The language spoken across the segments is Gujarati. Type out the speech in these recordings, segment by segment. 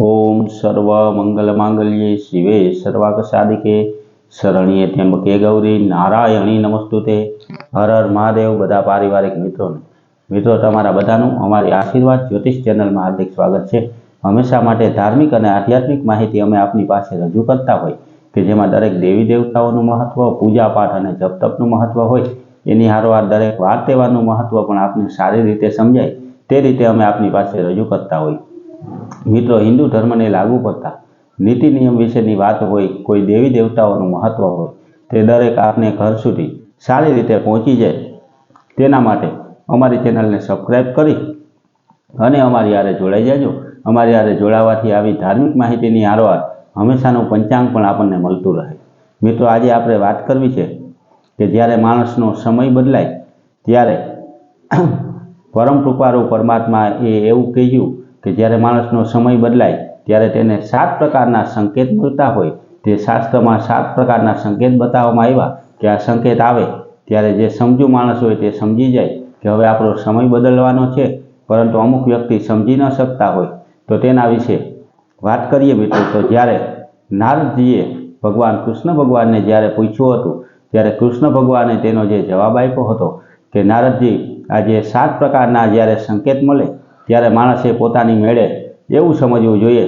ઓમ સર્વ મંગલ માંગલ્યે શિવે સર્વાક સાધિકે શરણીએ ત્ર્યંબકે ગૌરી નારાયણી નમસ્તુતે. હર હર મહાદેવ બધા પારિવારિક મિત્રોને. મિત્રો તમારા બધાનું અમારી આશીર્વાદ જ્યોતિષ ચેનલમાં હાર્દિક સ્વાગત છે. હંમેશા માટે ધાર્મિક અને આધ્યાત્મિક માહિતી અમે આપની પાસે રજૂ કરતા હોય કે જેમાં દરેક દેવી દેવતાઓનું મહત્વ, પૂજા પાઠ અને જપ તપનું મહત્વ હોય. એની હારવાર દરેક વાર તહેવારનું મહત્વ પણ આપને સારી રીતે સમજાય તે રીતે અમે આપની પાસે રજૂ કરતા હોય. મિત્રો, હિન્દુ ધર્મને લાગુ પડતા નીતિ નિયમ વિશેની વાત હોય, કોઈ દેવી દેવતાઓનું મહત્વ હોય, તે દરેક આપને ઘર સુધી સારી રીતે પહોંચી જાય. તેના માટે અમારી ચેનલને સબસ્ક્રાઈબ કરી અને અમારી યારે જોડાઈ જાજો. અમારી યારે જોડાવાથી આવી ધાર્મિક માહિતીની હારવાર હંમેશાનું પંચાંગ પણ આપણને મળતું રહે. મિત્રો, આજે આપણે વાત કરવી છે કે જ્યારે માણસનો સમય બદલાય ત્યારે પરમ કૃપારૂ પરમાત્મા એ એવું કહ્યું કે જ્યારે માણસનો સમય બદલાય, ત્યારે તેને સાત પ્રકારના સંકેત મળતા હોય. તે શાસ્ત્રમાં સાત પ્રકારના સંકેત બતાવવામાં આવ્યા કે આ સંકેત આવે. ત્યારે જે સમજુ માણસ હોય તે સમજી જાય કે હવે આપણો સમય બદલવાનો છે, પરંતુ અમુક વ્યક્તિ સમજી ન શકતા હોય. તો તેના વિશે વાત કરીએ મિત્રો. તો જ્યારે નારદજીએ ભગવાન કૃષ્ણ ભગવાનને જ્યારે પૂછ્યું હતું, ત્યારે કૃષ્ણ ભગવાને તેનો જે જવાબ આપ્યો હતો કે, નારદજી, આ જે સાત પ્રકારના જ્યારે સંકેત મળે ત્યારે માણસે પોતાની મેળે એવું સમજવું જોઈએ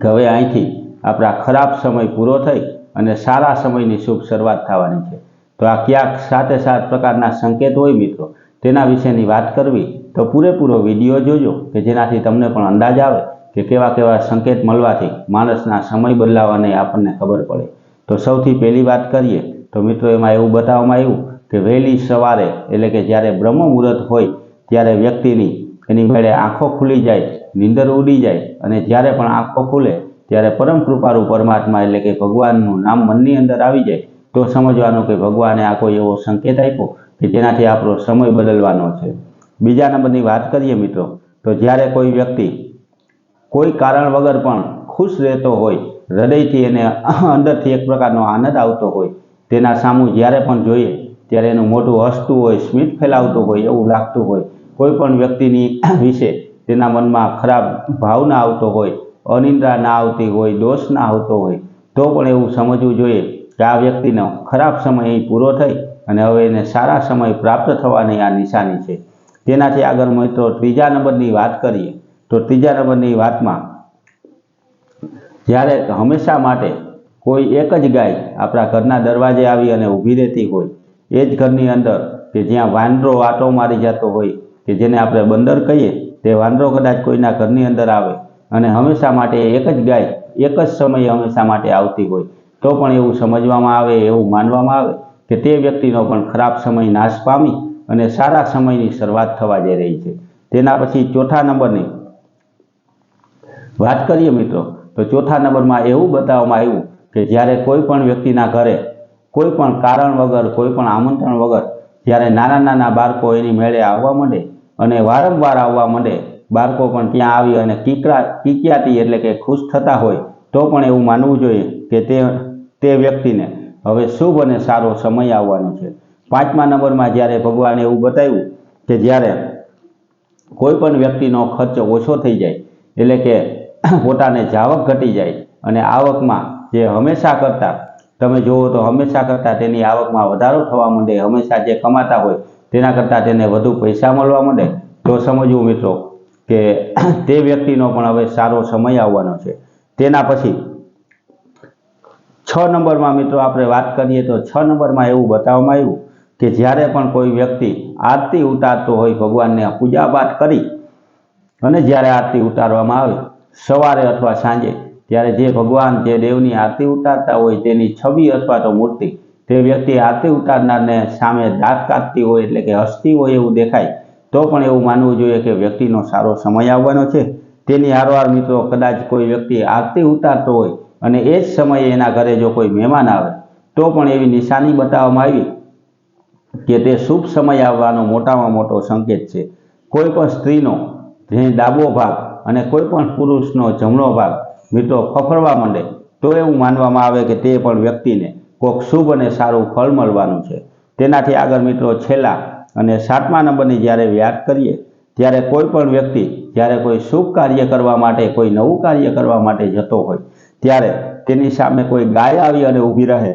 કે હવે અહીંથી આપણા ખરાબ સમય પૂરો થઈ અને સારા સમયની શુભ શરૂઆત થવાની છે. તો આ ક્યાંક સાતે સાત પ્રકારના સંકેત હોય મિત્રો. તેના વિશેની વાત કરવી તો પૂરેપૂરો વીડિયો જોજો કે જેનાથી તમને પણ અંદાજ આવે કે કેવા કેવા સંકેત મળવાથી માણસના સમય બદલાવાની આપણને ખબર પડે. તો સૌથી પહેલી વાત કરીએ તો મિત્રો એમાં એવું બતાવવામાં આવ્યું કે વહેલી સવારે એટલે કે જ્યારે બ્રહ્મ મુહૂર્ત હોય ત્યારે વ્યક્તિની એની મેળે આંખો ખુલી જાય, નીંદર ઉડી જાય અને જ્યારે પણ આંખો ખુલે ત્યારે પરમ કૃપાળુ પરમાત્મા એટલે કે ભગવાનનું નામ મનની અંદર આવી જાય, તો સમજવાનું કે ભગવાને આ કોઈ એવો સંકેત આપ્યો કે જેનાથી આપણો સમય બદલવાનો છે. બીજા નંબરની વાત કરીએ મિત્રો, તો જ્યારે કોઈ વ્યક્તિ કોઈ કારણ વગર પણ ખુશ રહેતો હોય, હૃદયથી એને અંદરથી એક પ્રકારનો આનંદ આવતો હોય, તેના સામું જ્યારે પણ જોઈએ ત્યારે એનું મોટું હસતું હોય, સ્મિત ફેલાવતું હોય એવું લાગતું હોય કોઈ પણ વ્યક્તિની વિશે તેના મનમાં ખરાબ ભાવના આવતો હોય, અનિંદ્રા ના આવતી હોય, દોષ ના આવતો હોય, તો પણ એવું સમજવું જોઈએ કે આ વ્યક્તિનો ખરાબ સમય પૂરો થઈ અને હવે એને સારા સમય પ્રાપ્ત થવાની આ નિશાની છે. તેનાથી આગળ મિત્રો ત્રીજા નંબરની વાત કરીએ, તો ત્રીજા નંબરની વાતમાં જ્યારે હંમેશા માટે કોઈ એક જ ગાય આપણા ઘરના દરવાજે આવી અને ઊભી રહેતી હોય, એ જ ઘરની અંદર કે જ્યાં વાંદરો આટો મારી જતો હોય કે જેને આપણે બંદર કહીએ, તે વાંદરો કદાચ કોઈના ઘરની અંદર આવે અને હંમેશા માટે એક જ ગાય, એક જ સમયે હંમેશા માટે આવતી હોય, તો પણ એવું સમજવામાં આવે, એવું માનવામાં આવે કે તે વ્યક્તિનો પણ ખરાબ સમય નાશ પામી અને સારા સમયની શરૂઆત થવા જઈ રહી છે. તેના પછી ચોથા નંબરની વાત કરીએ મિત્રો, તો ચોથા નંબરમાં એવું બતાવવામાં આવ્યું કે જ્યારે કોઈ પણ વ્યક્તિના ઘરે કોઈ પણ કારણ વગર, કોઈ પણ આમંત્રણ વગર જ્યારે નાના નાના બાળકો એની મેળે આવવા માંડે અને વારંવાર આવવા માંડે. બાળકો પણ ત્યાં આવી અને કીકરા કીકિયાતી એટલે કે ખુશ થતા હોય તો પણ એવું માનવું જોઈએ કે તે તે વ્યક્તિને હવે શુભ અને સારો સમય આવવાનો છે. પાંચમા નંબરમાં જ્યારે ભગવાને એવું બતાવ્યું કે જ્યારે કોઈ પણ વ્યક્તિનો ખર્ચ ઓછો થઈ જાય, એટલે કે પોતાને જાવક ઘટી જાય અને આવકમાં જે હંમેશા કરતાં, તમે જુઓ તો હંમેશા કરતાં તેની આવકમાં વધારો થવા માંડે, હંમેશા જે કમાતા હોય તેના કરતાં તેને વધુ પૈસા મળવા માંડે, તો સમજવું મિત્રો કે તે વ્યક્તિનો પણ હવે સારો સમય આવવાનો છે. તેના પછી છ નંબરમાં મિત્રો આપણે વાત કરીએ તો છ નંબરમાં એવું બતાવવામાં આવ્યું કે જ્યારે પણ કોઈ વ્યક્તિ આરતી ઉતારતો હોય ભગવાનને પૂજાપાઠ કરી અને જ્યારે આરતી ઉતારવામાં આવે, સવારે અથવા સાંજે, ત્યારે જે ભગવાન જે દેવની આરતી ઉતારતા હોય તેની છબી અથવા તો મૂર્તિ તે વ્યક્તિ આરતી ઉતારનારને સામે દાંત કાપતી હોય એટલે કે હસતી હોય એવું દેખાય, તો પણ એવું માનવું જોઈએ કે વ્યક્તિનો સારો સમય આવવાનો છે. તેની હારવાર મિત્રો કદાચ કોઈ વ્યક્તિ આરતી ઉતારતો હોય અને એ જ સમયે એના ઘરે જો કોઈ મહેમાન આવે, તો પણ એવી નિશાની બતાવવામાં આવી કે તે શુભ સમય આવવાનો મોટામાં મોટો સંકેત છે. કોઈ પણ સ્ત્રીનો જે ડાબો ભાગ અને કોઈ પણ પુરુષનો જમણો ભાગ મિત્રો ફફડવા માંડે, તો એવું માનવામાં આવે કે તે પણ વ્યક્તિને કોઈક શુભ અને સારું ફળ મળવાનું છે. તેનાથી આગળ મિત્રો છેલ્લા અને સાતમા નંબરની જ્યારે યાદ કરીએ, ત્યારે કોઈ પણ વ્યક્તિ જ્યારે કોઈ શુભ કાર્ય કરવા માટે, કોઈ નવું કાર્ય કરવા માટે જતો હોય, ત્યારે તેની સામે કોઈ ગાય આવી અને ઊભી રહે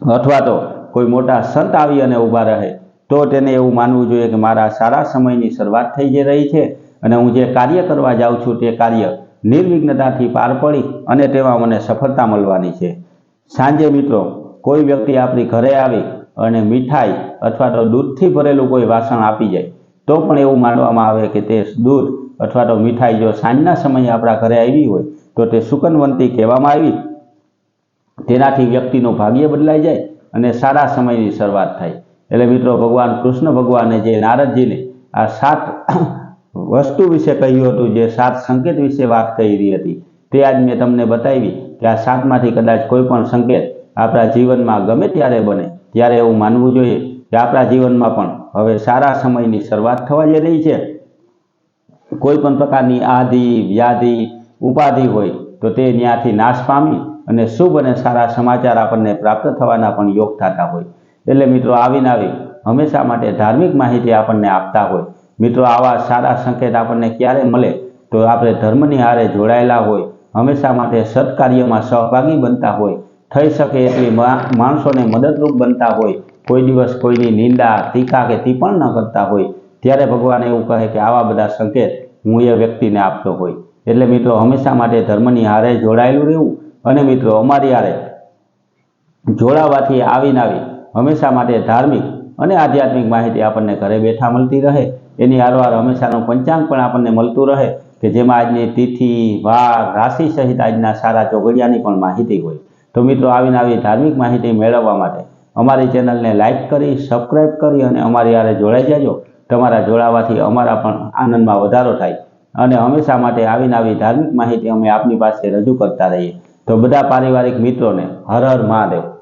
અથવા તો કોઈ મોટા સંત આવી અને ઊભા રહે, તો તેને એવું માનવું જોઈએ કે મારા સારા સમયની શરૂઆત થઈ જઈ રહી છે અને હું જે કાર્ય કરવા જાઉં છું તે કાર્ય નિર્વિઘ્નતાથી પાર પડી અને તેમાં મને સફળતા મળવાની છે. સાંજે મિત્રો, કોઈ વ્યક્તિ આપણી ઘરે આવી અને મીઠાઈ અથવા તો દૂધથી ભરેલું કોઈ વાસણ આપી જાય, તો પણ એવું માનવામાં આવે કે તે દૂધ અથવા તો મીઠાઈ જો સાંજના સમયે આપણા ઘરે આવી હોય, તો તે સુકનવંતી કહેવામાં આવી. તેનાથી વ્યક્તિનું ભાગ્ય બદલાઈ જાય અને સારા સમયની શરૂઆત થાય. એટલે મિત્રો, ભગવાન કૃષ્ણ ભગવાને જે નારદજીને આ સાત વસ્તુ વિશે કહ્યું હતું, જે સાત સંકેત વિશે વાત કરી હતી, તે આજ મેં તમને બતાવી. કે આ સાતમાંથી કદાચ કોઈ પણ સંકેત આપણા જીવનમાં ગમે ત્યારે બને, ત્યારે એવું માનવું જોઈએ કે આપણા જીવનમાં પણ હવે સારા સમયની શરૂઆત થવા જઈ રહી છે. કોઈ પણ પ્રકારની આધિ, વ્યાધિ, ઉપાધિ હોય તો તે ત્યાંથી નાશ પામી અને શુભ અને સારા સમાચાર આપણને પ્રાપ્ત થવાના પણ યોગ થતા હોય. એટલે મિત્રો, આવીને આવી હંમેશા માટે ધાર્મિક માહિતી આપણને આપતા હોય. મિત્રો, આવા સારા સંકેત આપણને ક્યારે મળે તો આપણે ધર્મની હારે જોડાયેલા હોય હંમેશા માટે સત્કાર્યમાં સહભાગી બનતા હોય. થઈ શકે એટલી માણસોને મદદરૂપ બનતા હોય. કોઈ દિવસ કોઈની નિંદા, ટીકા કે ટીપણ ન કરતા હોય. ત્યારે ભગવાન એવું કહે કે આવા બધા સંકેત હું એ વ્યક્તિને આપતો હોય. એટલે મિત્રો, હંમેશા માટે ધર્મની હારે જોડાયેલું રહેવું. અને મિત્રો, અમારી હારે જોડાવાથી આવીને આવી હંમેશા માટે ધાર્મિક અને આધ્યાત્મિક માહિતી આપણને ઘરે બેઠા મળતી રહે. એની હારવાર હંમેશાનું પંચાંગ પણ આપણને મળતું રહે. કે જેમાં આજની તિથિ, વાર, રાશિ સહિત આજના સારા ચોગડિયાની પણ માહિતી હોય. તો મિત્રો, આવીને આવી ધાર્મિક માહિતી મેળવવા માટે અમારી ચેનલને લાઈક કરી સબસ્ક્રાઈબ કરી અને અમારી આરે જોડાઈ જાજો. તમારા જોડાવાથી અમારા પણ આનંદમાં વધારો થાય. અને હંમેશા માટે આવીને આવી ધાર્મિક માહિતી અમે આપની પાસે રજૂ કરતા રહીએ. તો બધા પારિવારિક મિત્રોને હર હર મહાદેવ.